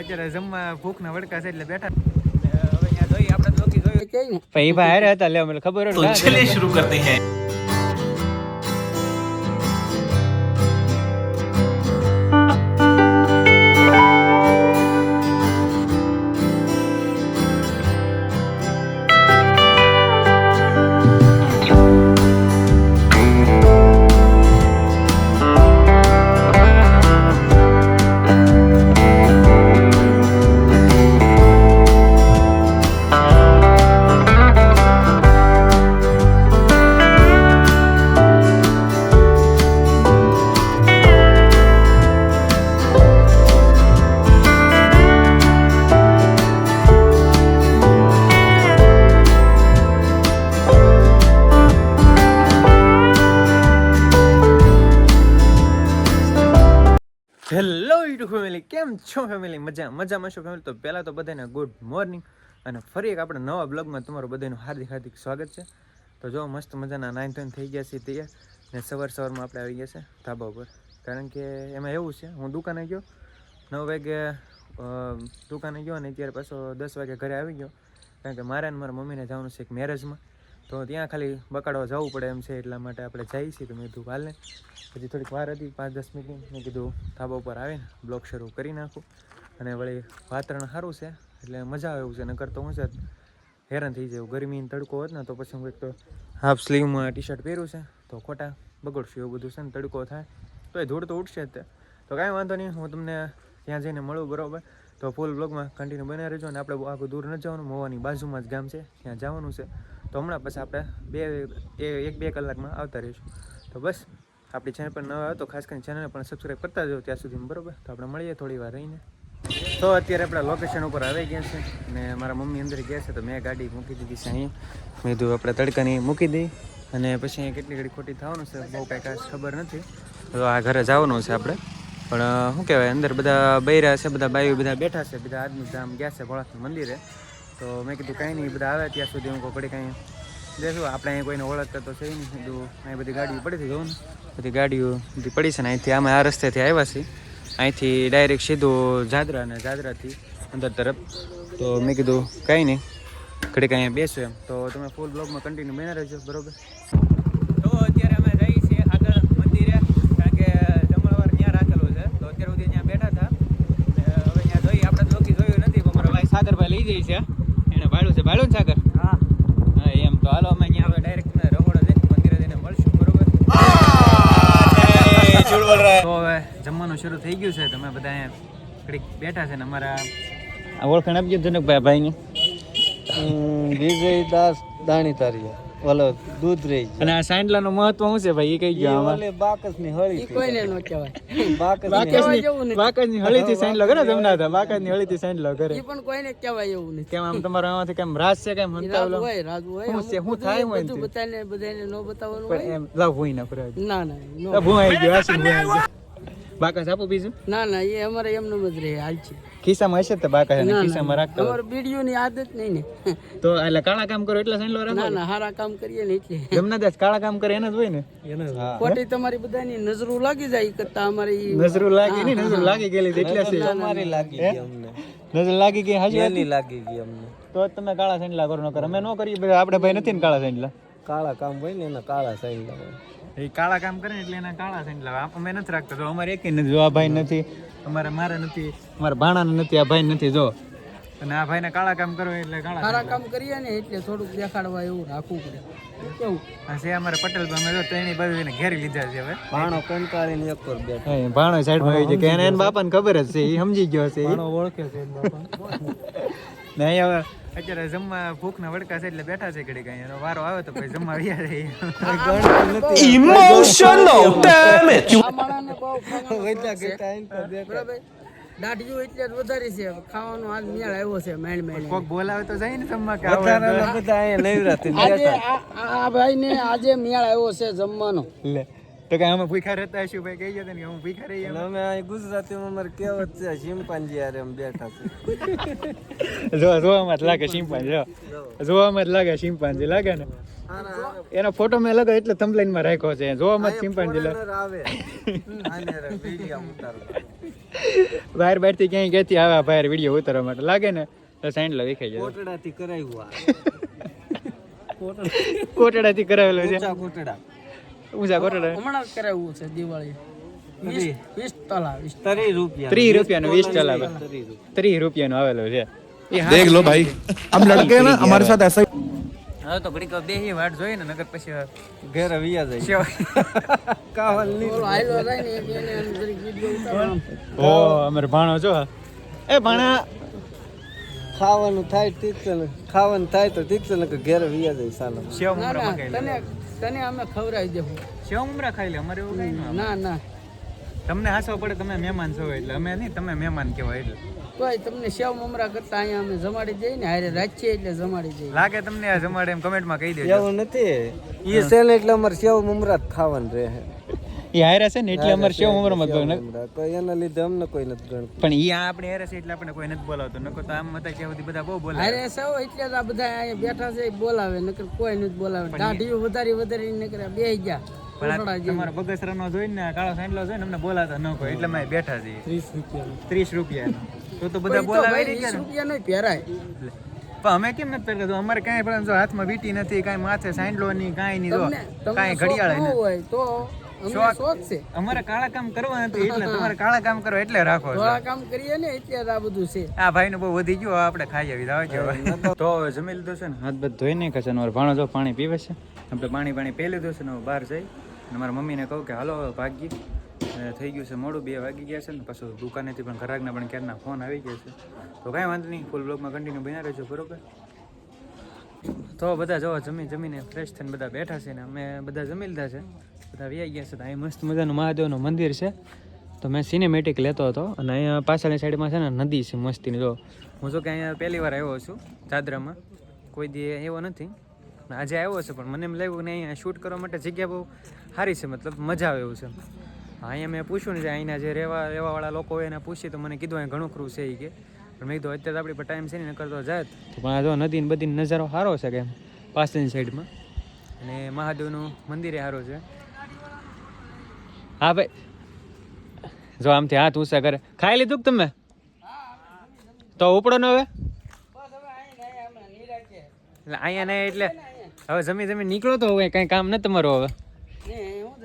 અત્યારે જમવા ભૂખ ના વડકા એટલે બેઠા. ભાઈ ભાઈ હતા લે ખબર ચલે શરૂ કરતી હૈ. હેલો યુટ્યુબ ફેમિલી કેમ છો ફેમિલી મજા મજામાં છો ફેમિલી તો પહેલાં તો બધાને ગુડ મોર્નિંગ અને ફરી એક આપણે નવા બ્લોગમાં તમારું બધાનું હાર્દિક હાર્દિક સ્વાગત છે. તો જો મસ્ત મજાના નાઇન ટેન થઈ ગયા છે તૈયાર. ને સવાર સવારમાં આપણે આવી ગયા છે ધાબા ઉપર. કારણ કે એમાં એવું છે, હું દુકાને ગયો. નવ વાગે દુકાને ગયો અને ત્યારે પાછો દસ વાગે ઘરે આવી ગયો. કારણ કે મારે અને મારા મમ્મીને જવાનું છે એક મેરેજમાં તો ત્યાં ખાલી બકાડવા જવું પડે એમ છે, એટલા માટે આપણે જઈએ છીએ. તો મેં કીધું હાલને પછી થોડીક વાર હતી, પાંચ દસ મિનિટ. મેં કીધું, ધાબા ઉપર આવીને બ્લોગ શરૂ કરી નાખું. અને વળી વાતાવરણ સારું છે, એટલે મજા આવે એવું છે. નકર તો હું છે, હેરાન થઈ જાય ગરમી તડકો હોત ને, તો પછી હું એક તો હાફ સ્લીવમાં ટી શર્ટ પહેર્યું છે, તો ખોટા બગડશું એવું બધું છે ને, તડકો થાય. તો એ ધૂળ તો ઉઠશે જ તે. તો કાંઈ વાંધો નહીં, હું તમને ત્યાં જઈને મળું, બરાબર? તો ફૂલ બ્લોગમાં કન્ટિન્યુ બનાવી રહેજો અને આપણે આખું દૂર ન જવાનું. મોવાની બાજુમાં જ ગામ છે, ત્યાં જવાનું છે. તો હમણાં પછી આપણે બે એક બે કલાકમાં આવતા રહીશું. તો બસ, આપણી ચેનલ પર નવા તો ખાસ કરીને ચેનલને પણ સબસ્ક્રાઈબ કરતા જાઓ ત્યાં સુધી બરાબર? તો આપણે મળીએ થોડી વાર રહીને. તો અત્યારે આપણા લોકેશન ઉપર આવી ગયા છે અને મારા મમ્મી અંદર ગયા છે તો મેં ગાડી મૂકી દીધી છે અહીં. મેં કીધું આપણે તડકાની મૂકી દઈ અને પછી અહીંયા કેટલી ઘડી ખોટી થવાનું છે બહુ કાંઈ ખાસ ખબર નથી. તો આ ઘરે જવાનું છે આપણે. પણ, શું કહેવાય, અંદર બધા બૈરા છે, બધા બાઈઓ બધા બેઠા છે, બધા આદમી ધામ ગયા છે, ભોળાનાથ મંદિરે. તો મેં કીધું કાંઈ નહીં બધા આવે ત્યાં સુધી હું કોકડી કાંઈ દેશું આપણે અહીંયા કોઈને ઓળખતા તો છે નહીં. કીધું, અહીં બધી ગાડીઓ પડી હતી જોઉં ને. બધી ગાડીઓ બધી પડી છે ને અહીંથી અમે આ રસ્તેથી આવ્યા છીએ. અહીંથી ડાયરેક્ટ સીધું જાદરા અને જાદરાથી અંદર તરફ. તો મેં કીધું, કાંઈ નહીં, ઘડીક અહીંયા બેસો એમ. તો તમે ફૂલ બ્લોગમાં કન્ટિન્યુ બના રહેજો, બરોબર તો અત્યારે અમે જઈએ છીએ આગળ મંદિરે કારણ કે જમણવાર ત્યાં રાખેલો છે તો અત્યાર સુધી ત્યાં બેઠા હતા ને હવે ત્યાં જોઈએ આપણે તો લોકી જોયું નથી પણ મારો જાય છે એને ભાડું છે. ભાડું ને સાગર? હા. એમ તો હાલો અમે અહીંયા હવે ડાયરેક્ટ રહોડા જઈને મંદિરે જઈને મળશું બરોબર? તો હવે જમવાનું શરૂ થઈ ગયું છે તમે બધા અહીંયા કડીક બેઠા છે ને અમારા આ ઓળખાણ આપજો જનકભાઈ ભાઈની. વિજય દાસ દાણી તારિયા ઓલો દૂધ રહી અને આ સાંડલાનું મહત્વ શું છે ભાઈ? એ કઈ ગયો ઓલે બાકસની હળી કોઈને નો કહેવાય. બાકસની બાકસની હળી થી સાંડલો કરે જમના હતા હળી હળીથી સાંડલો કરે. એ પણ કોઈને કહેવાય એવું નથી. કેમ આમ તમારો એમાંથી કેમ રાજ છે કેમ હંતાવલો? હોય રાજ હોય. શું છે? હું થાય હોય બધું એનથી? બધાને બધાને ન બતાવવાનું પણ હોય. એમ લવ હોય ના ના ના નો. લાવ આવી ગયો આસી ભૂઈ આવી ગયો. બાકસ આપો બીજું? ના ના એ અમારે એમનું જ રહે હાલ છે. ખિસ્સામાં હશે તો બાકસ અને ખિસ્સામાં ના. રાખતા હોય. અમારે બીડીઓની આદત નહીં ને. તો એટલે કાળા કામ કરો એટલે સાંડલો રાખો ના ના? હારા કામ કરીએ ને એટલે. જમના દાસ કાળા કામ કરે એને જ હોય ને? ખોટી તમારી બધાની નજરો લાગી જાય કરતા અમારી નજરો લાગી નહીં નજર લાગી ગયેલી એટલે છે. તમારી લાગી ગઈ અમને. નજર લાગી ગઈ હાજી એની લાગી ગઈ અમને. તો તમે કાળા સાંડલા કરો ન કરો અમે ન કરીએ આપણે ભાઈ નથી ને કાળા સાંડલા કાળા કામ હોય ને એના કાળા સાઈન લાવે એ કાળા કામ કરે એટલે એના કાળા સાંડલા એટલે અમે નથી રાખતા. જો અમારે એક નથી. જો આ ભાઈ નથી અમારે મારે નથી અમારા ભાણાને નથી આ ભાઈ નથી જો. અને આ ભાઈને કાળા કામ કરો એટલે કાળા કાળા કામ કરીએ ને એટલે થોડુંક દેખાડવા એવું રાખવું પડે. કેવું? છે અમારે પટેલ અમે જો ત્રણેય બાજુ એને ઘેરી લીધા છે હવે. ભાણો કંટાળીને એક પર બેઠો. ભાણો સાઈડમાં આવી જાય કે એને એના બાપાને ખબર જ છે. એ સમજી ગયો છે. ઓળખે છે બાપા ને હવે અત્યારે જમવા ભૂખના વડકા છે એટલે બેઠા છે ઘડી કઈ વારો આવે તો પછી જમવા વ્યા રહી Emotional damage. આ માણસને બહુ ખાવાનું વૈદા શોખ છે. ગીતા આઈને તો બેઠા. બરાબર? દાઢીઓ એટલે જ વધારે છે. ખાવાનો હાલ મેળ આવ્યો છે મેળ મેળ. કોક બોલાવે તો જાય ને જમવા કે આવો બધા અહીંયા નવરાત્રી આજે આ આ ભાઈને આજે મેળ આવ્યો છે જમવાનો. લે. તો કે અમે ભૂખા રહેતા હશું ભાઈ કહી જતા ને અમે ભૂખા રહીએ અમે ગુજરાતીમાં અમારે કહેવત છે ચિંપાંજી હારે અમે બેઠા છે જો જોવામાં જ લાગે ચિંપાંજી જો. જોવામાં જ લાગે ચિંપાંજી લાગે ને? એનો ફોટો મેં લગાવ એટલે થંબલાઈનમાં રાખ્યો છે. જોવામાં જ ચિંપાંજી લાગે બહાર બહારથી ક્યાંય ક્યાંથી આવે બહાર વીડિયો ઉતારવા માટે. લાગે ને? તો સાઈડ લો વિખાઈ જાય કોટડાથી કરાવ્યું કોટડા થી કરાવેલો છે. કોટડા. પૂજા કરો હમણાં કરાવવું છે દિવાળી. ને પછી ઘેર વિયા જાય. કાવલની આયલો જાય ને એક એને અંદર ભાણો જો એ ભાણા. ખાવાનું થાય તીતલ ખાવાનું થાય તો તીતલ કે ઘેર વિયા જાય સાલા. શેવ મકરા તને અમે ખવડાવી દેવું. સેવ ઉમરા ખાઈ લે અમારે એવું કઈ ના ના ના. તમને હાસવા પડે તમે મહેમાન છો એટલે અમે નહીં તમે મહેમાન કહેવાય એટલે. તોય તમને સેવ મમરા કરતા અહીંયા અમે જમાડી દઈએ ને હારે રાખીએ એટલે જમાડી દઈએ. લાગે તમને આ જમાડે એમ કમેન્ટમાં કહી દેજો. એવું નથી. એ છે ને એટલે અમારે સેવ મમરા જ ખાવાનું રહે. એ હારે છે ને એટલે અમારે સેવ ઉમર ગણ મમરા. એના લીધે અમને કોઈ નથી ગણતું. પણ ઈ આપણે હારે છે એટલે આપણે કોઈ નથી બોલાવતો. નકો તો આમ હતા ત્યાં બધા બહુ બોલાવે હારે સૌ એટલે આ બધા અહીંયા બેઠા છે બોલાવે નકર કોઈ નથી બોલાવે. દાઢીઓ વધારી વધારી નકર બે ગયા પણ કોટડા આ જેવું. તમારો બગસરાનો જોઈને ને કાળો સાંડલો જોઈને અમને બોલાતા ન કોઈ એટલે અમે બેઠા છીએ. ત્રીસ રૂપિયા ત્રીસ રૂપિયા તો તો બધા બોલાવે રૂપિયા નહીં પહેરાય. પણ અમે કેમ નથી પહેરતા? અમારે કાંઈ પણ જો હાથમાં વીટી નથી કાંઈ માથે સાંડલો નહીં કાંઈ નહીં જો તમને કાંઈ ઘડિયાળ નહીં હોય તો શોખ. શોખ છે. અમારે કાળા કામ કરવા નથી એટલે તમારે કાળા કામ કરો એટલે રાખો છો. કામ કરીએ ને એટલે આ બધું છે. આ ભાઈ બહુ વધી ગયું આપણે ખાઈ આવી આવજો તો હવે જમી લીધું છે ને? હાથ બધ ધોઈ નહીં કશે અમારો ભાણો જો પાણી પીવે છે. આપણે પાણી પાણી પી લીધું છે ને બહાર જઈ. અને મારા મમ્મીને કહું કે હાલો ભાગી. થઈ ગયું છે મોડું બે વાગી ગયા છે ને પાછું દુકાનેથી પણ ઘરાકના પણ ક્યારના ફોન આવી ગયા છે. તો કાંઈ વાંધો નહીં ફૂલ બ્લોગમાં કન્ટિન્યુ બન્યા રહેજો બરોબર? તો બધા જો જમી જમીને ફ્રેશ થઈને બધા બેઠા છે ને અમે બધા જમી લીધા છે. બધા વ્યાઈ ગયા છે તો અહીં મસ્ત મજાનું મહાદેવનું મંદિર છે. તો મેં સિનેમેટિક લેતો હતો અને અહીંયા પાછળની સાઈડમાં છે ને નદી છે મસ્તીની, જો. હું જો કે અહીંયા પહેલી વાર આવ્યો છું ચાદરામાં કોઈ દી એવો નથી. આજે આવ્યો છે, પણ મને એમ લાગ્યું કે અહીંયા શૂટ કરવા માટે જગ્યા બહુ સારી છે, મતલબ મજા આવે એવું છે. અહીંયા મેં પૂછ્યું ને, જે અહીંના જે રહેવા રહેવાવાળા લોકો હોય એને પૂછી, તો મને કીધું, અહીં ઘણું ખરું છે એ કે. પણ મેં કીધું અત્યારે આપણી પર ટાઈમ છે ને કરતો જાત. પણ આ જો નદી ને બધી નજારો સારો છે કે પાસેની પાછળની સાઈડમાં અને મહાદેવનું મંદિર સારું છે. હા ભાઈ. જો આમથી હાથ ઊંચા કરે. ખાઈ લીધું કે તમે? તો ઉપડો ને હવે. એટલે અહીંયા નહીં એટલે. હવે જમી જમી નીકળો તો હવે કઈ કામ નથી તમારું હવે. ને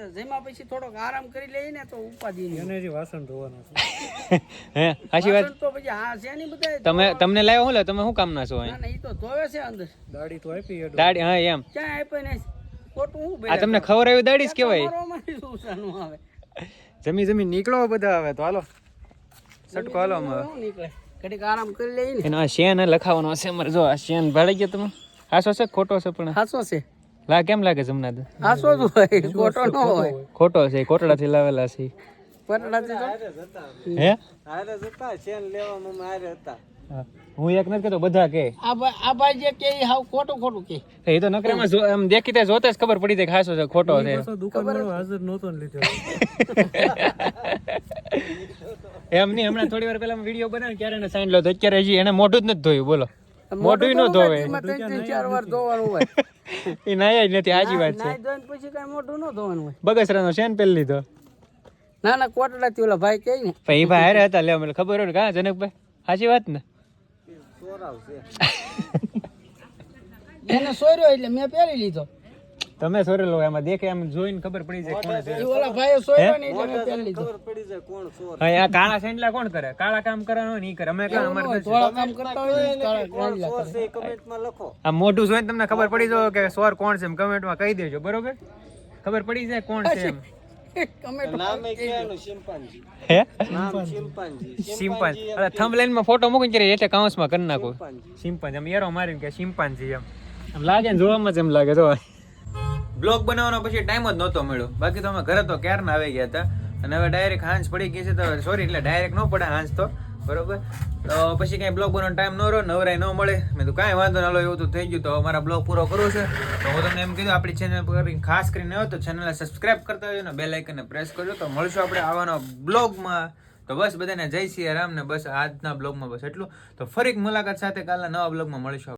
જમ્યા પછી થોડોક આરામ કરી લઈએ ને તો ઉપાધિ વાસણ ધોવાના હે વાત. તો પછી હા છે નહીં બધા તમે તમને લાવ્યો હું તમે શું કામ ના છો અહીં? ના ઈ તો ધોવે છે અંદર. દાડી તો આપી દાડી હા એમ. ક્યાં આપ્યો ને? ખોટું હું આ તમને ખબર આવી દાડી જ કહેવાય. આવે. જમી જમી નીકળો બધા હવે તો હાલો. સટકો હાલો અમે નીકળે આરામ કરી લઈએ ને. એનો શેન લખાવાનો હશે અમારે. જો આ શેન ભાળી ગયો તમે. હાસો છે ખોટો છે પણ? હાસો છે. લા કેમ લાગે જમના આ હોય ખોટો ન હોય. ખોટો છે કોટડાથી લાવેલા છે. કોટડા થી હે? આરે જતા ચેન લેવા મમ આરે હતા. હું. એક નથી કહેતો બધા કે. આ ભાઈ જે કે હાવ ખોટું ખોટું કે. એ તો નકરામાં આમ દેખીતે જોતે જ ખબર પડી જાય ખાસો છે ખોટો છે. દુકાન હાજર નહોતો ને લીધો. એમ નહીં હમણાં થોડી વાર પહેલા વીડિયો બનાવ્યો ક્યારે એને સાઈન લો તો અત્યારે હજી એને મોઢું જ નથી ધોયું બોલો. મોઢું ન ધોવે. એમાં ત્રણ ત્રણ ચાર વાર ધોવાનું હોય. એ નાયા જ નથી આજી વાત છે. નાઈ ધોઈને પછી કઈ મોઢું ન ધોવાનું હોય. બગસરાનો શેન પેલ લીધો? ના ના કોટડાથી ઓલા ભાઈ કહે ને. ભાઈ ભાઈ હારે હતા લે મને ખબર હોય ને કા જનકભાઈ? સાચી વાત ને? ચોરાવ છે એને સોર્યો એટલે મેં પહેરી લીધો. તમે સોરેલો એમાં દેખે એમ જોઈને ખબર પડી જાય કોણ છે. ઓલા ભાઈએ સોર્યો ને એટલે મેં ખબર પડી જાય કોણ સોર. હા આ કાળા સેન્ડલા કોણ કરે? કાળા કામ કરવાનું નહીં કરે. અમે કાં અમાર. થોડા કામ કરતા હોય ને કાળા કરે. છે કમેન્ટમાં લખો. આ મોઢું જોઈને તમને ખબર પડી જાય કે સોર કોણ છે એમ કમેન્ટમાં કહી દેજો બરોબર? ખબર પડી જાય કોણ છે એમ. કમેન્ટમાં ફોટો મૂકીને એટલે કાઉન્સમાં કરી નાખો. ચિંપાંજી સિમ્પાન એમ એરો મારીને કે સિમ્પાન્જી એમ. એમ લાગે ને જોવામાં જ એમ લાગે જો. બ્લોગ બનાવવાનો પછી ટાઈમ જ નહોતો મળ્યો. બાકી તો અમે ઘરે તો ક્યારના આવી ગયા હતા. અને હવે ડાયરેક્ટ હાંસ પડી ગઈ છે તો સોરી એટલે ડાયરેક્ટ ન પડે હાંસ તો. બરોબર? તો પછી કાંઈ બ્લોગ બનાવવાનો ટાઈમ ન રહ્યો, નવરાય ન મળે. મેં તો કાંઈ વાંધો ન લો એવું તો થઈ ગયું. તો મારા બ્લોગ પૂરો કરવો છે. તો હું તમને એમ કીધું, આપણી ચેનલ પર ખાસ કરીને આવ્યો તો ચેનલને સબસ્ક્રાઇબ કરતા હોય ને બે લાઇકને પ્રેસ કરજો. તો મળશું આપણે આવવાનો બ્લોગમાં. તો બસ બધાને જય શ્રી રામ ને બસ આજના બ્લોગમાં બસ એટલું. તો ફરી મુલાકાત સાથે કાલના નવા બ્લોગમાં મળીશું.